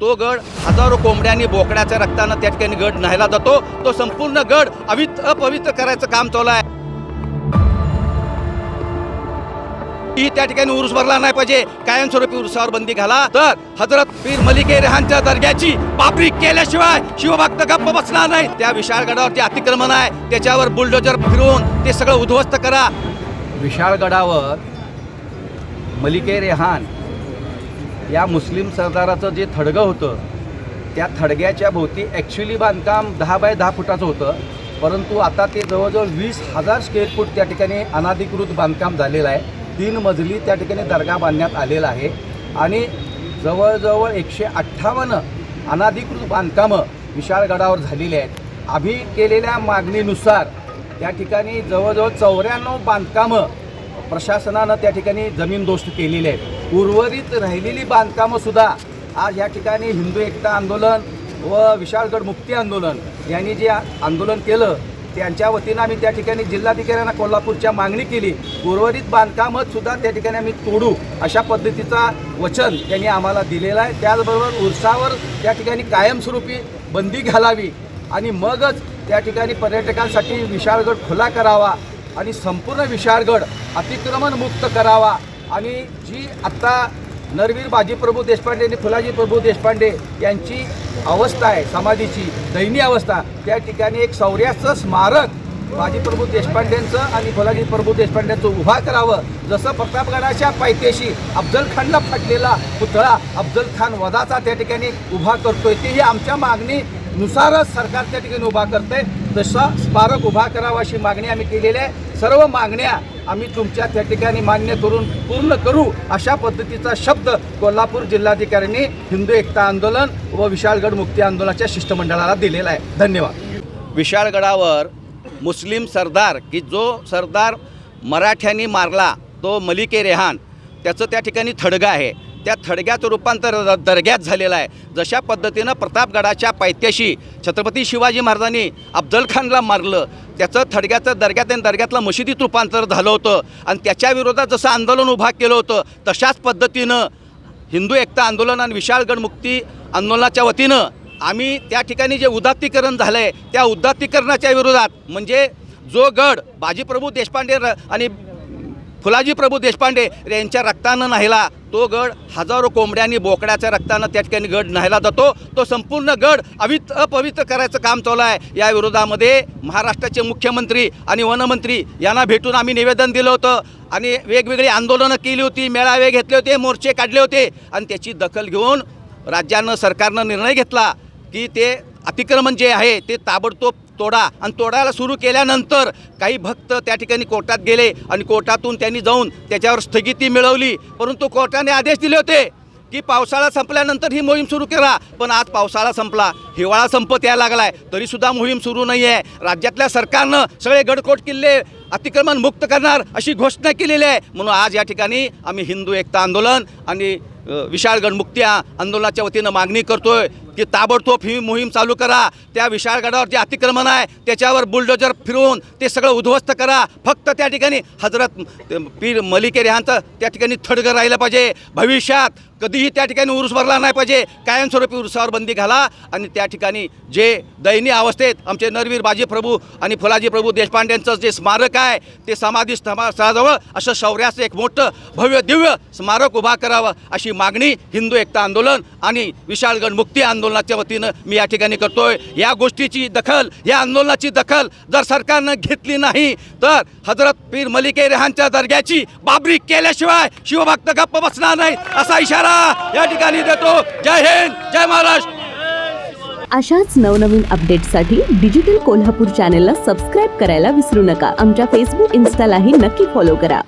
तो गड हजारो कोंबड्यांनी बोकड्याच्या रक्तानं त्या ठिकाणी गड न्हायला जातो. तो संपूर्ण गड अवित अपवित्र करायचं काम चालू आहे. ही त्या ठिकाणी उरुस भरला नाही पाहिजे. कायमस्वरूपी उरुसावर बंदी घाला. तर हजरत पीर मलिके रेहानच्या दर्ग्याची पापरी केल्याशिवाय शिवभक्त गप्प बसणार नाही त्या विशाळगडावरती अतिक्रमण आहे. त्याच्यावर बुलडोजर फिरवून ते सगळं उद्ध्वस्त करा. विशाळ गडावर मलिके रेहान या मुस्लिम सरदाराचं जे थडगं होतं त्या थडग्याच्या भोवती ॲक्च्युली बांधकाम दहा बाय दहा फुटाचं होतं. परंतु आता ते जवळजवळ वीस हजार स्क्वेअर फूट त्या ठिकाणी अनाधिकृत बांधकाम झालेलं आहे. तीन मजली त्या ठिकाणी दर्गा बांधण्यात आलेला आहे. आणि जवळजवळ एकशे अठ्ठावन्न अनाधिकृत बांधकामं विशाळगडावर झालेली आहेत. आम्ही केलेल्या मागणीनुसार त्या ठिकाणी जवळजवळ चौऱ्याण्णव बांधकामं प्रशासनानं त्या ठिकाणी जमीनदोस्त केलेली आहेत. उर्वरित राहिलेली बांधकामंसुद्धा आज या ठिकाणी हिंदू एकता आंदोलन व विशाळगड मुक्ती आंदोलन यांनी जे आंदोलन केलं त्यांच्या वतीनं आम्ही त्या ठिकाणी जिल्हाधिकाऱ्यांना कोल्हापूरच्या मागणी केली उर्वरित बांधकामच सुद्धा त्या ठिकाणी आम्ही तोडू अशा पद्धतीचा वचन त्यांनी आम्हाला दिलेलं आहे. त्याचबरोबर उरसावर त्या ठिकाणी कायमस्वरूपी बंदी घालावी आणि मगच त्या ठिकाणी पर्यटकांसाठी विशाळगड खुला करावा आणि संपूर्ण विशाळगड अतिक्रमणमुक्त करावा. आणि जी आत्ता नरवीर बाजीप्रभू देशपांडे आणि फुलाजी प्रभू देशपांडे यांची अवस्था आहे समाधीची दयनीय अवस्था त्या ठिकाणी एक शौर्याचं स्मारक बाजीप्रभू देशपांडेंचं आणि फुलाजी प्रभू देशपांडेंचं उभा करावं. जसं प्रतापगडाच्या पायथ्याशी अफजल खानला फाटलेला पुतळा अफजल खान वधाचा त्या ठिकाणी उभा करतोय ही आमच्या मागणी नुसारच सरकार त्या ठिकाणी उभा करते तसा स्मारक उभा करावा अशी मागणी आम्ही केलेली आहे. सर्व मागण्या आम्ही तुमच्या त्या ठिकाणी मान्य करून पूर्ण करू अशा पद्धतीचा शब्द कोल्हापूर जिल्हाधिकाऱ्यांनी हिंदू एकता आंदोलन व विशाळगड मुक्ती आंदोलनाच्या शिष्टमंडळाला दिलेला आहे. धन्यवाद. विशाळगडावर मुस्लिम सरदार की जो सरदार मराठ्यांनी मारला तो मलिके रेहान त्याचं त्या ठिकाणी थडगा आहे. त्या थडग्याचं रूपांतर दर्ग्यात झालेलं आहे. जशा पद्धतीनं प्रतापगडाच्या पायथ्याशी छत्रपती शिवाजी महाराजांनी अफजल खानला मारलं त्याचं थडग्याचं दर्ग्यात आणि दर्ग्यातलं मशिदीत रूपांतर झालं होतं. आणि त्याच्या विरोधात जसं आंदोलन उभा केलं होतं तशाच पद्धतीनं हिंदू एकता आंदोलन आणि विशाळगड मुक्ती आंदोलनाच्या वतीनं आम्ही त्या ठिकाणी जे उदात्तीकरण झालं आहे त्या उदात्तीकरणाच्या विरोधात म्हणजे जो गड बाजीप्रभू देशपांडे र- आणि फुलाजी प्रभू देशपांडे यांच्या रक्तानं न्हायला. तो गड हजारो कोंबड्यांनी बोकड्याच्या रक्तानं त्या ठिकाणी गड न्हायला जातो. तो संपूर्ण गड अवित अपवित्र करायचं काम चालू आहे. या विरोधामध्ये महाराष्ट्राचे मुख्यमंत्री आणि वनमंत्री यांना भेटून आम्ही निवेदन दिलं होतं. आणि वेगवेगळी आंदोलनं केली होती मेळावे घेतले होते मोर्चे काढले होते. आणि त्याची दखल घेऊन राज्यानं सरकारनं निर्णय घेतला की ते अतिक्रमण जे आहे ते ताबडतोब तोडा. आणि तोडायला सुरू केल्यानंतर काही भक्त त्या ठिकाणी कोर्टात गेले आणि कोर्टातून त्यांनी जाऊन त्याच्यावर स्थगिती मिळवली. परंतु कोर्टाने आदेश दिले होते की पावसाळा संपल्यानंतर ही मोहीम सुरू करा. पण आज पावसाळा संपला. हिवाळा संपत यायला लागलाय. तरीसुद्धा मोहीम सुरू नाही आहे राज्यातल्या सरकारनं सगळे गडकोट किल्ले अतिक्रमण मुक्त करणार अशी घोषणा केलेली आहे. म्हणून आज या ठिकाणी आम्ही हिंदू एकता आंदोलन आणि विशाळगड मुक्ती आंदोलनाच्या वतीनं मागणी करतोय. की ताबडतोब ही मोहीम चालू करा. त्या विशाळगडावर जे अतिक्रमण आहे त्याच्यावर बुलडोजर फिरवून ते सगळं उद्ध्वस्त करा. फक्त त्या ठिकाणी हजरत पीर मलिके रेहांचं त्या ठिकाणी थडगं राहिलं पाहिजे. भविष्यात कधीही त्या ठिकाणी उरूस भरला नाही पाहिजे. कायमस्वरूपी उरुसावर बंदी घाला आणि त्या ठिकाणी जे दयनीय अवस्थेत आमचे नरवीर बाजी प्रभू आणि फुलाजी प्रभू देशपांड्यांचं जे स्मारक आहे ते समाधी स्थमा स्थळाजवळ असं शौर्याचं एक मोठं भव्य दिव्य स्मारक उभा करावं अशी मागणी हिंदू एकता आंदोलन आणि विशाळगड मुक्ती आंदोलनाच्या वतीनं मी या ठिकाणी करतोय. या गोष्टीची दखल या आंदोलनाची दखल जर सरकारनं घेतली नाही तर हजरत पीर मलिके रेहानच्या दर्ग्याची बाबरी केल्याशिवाय शिवभक्त गप्प बसणार नाही असा इशारा या ठिकाणी देतो. जय हिंद जय महाराष्ट्र. अशाच नवनवीन अपडेट्ससाठी डिजिटल कोल्हापूर चॅनेलला सबस्क्राईब करायला विसरू नका. आमच्या फेसबुक इन्स्टालाही नक्की फॉलो करा.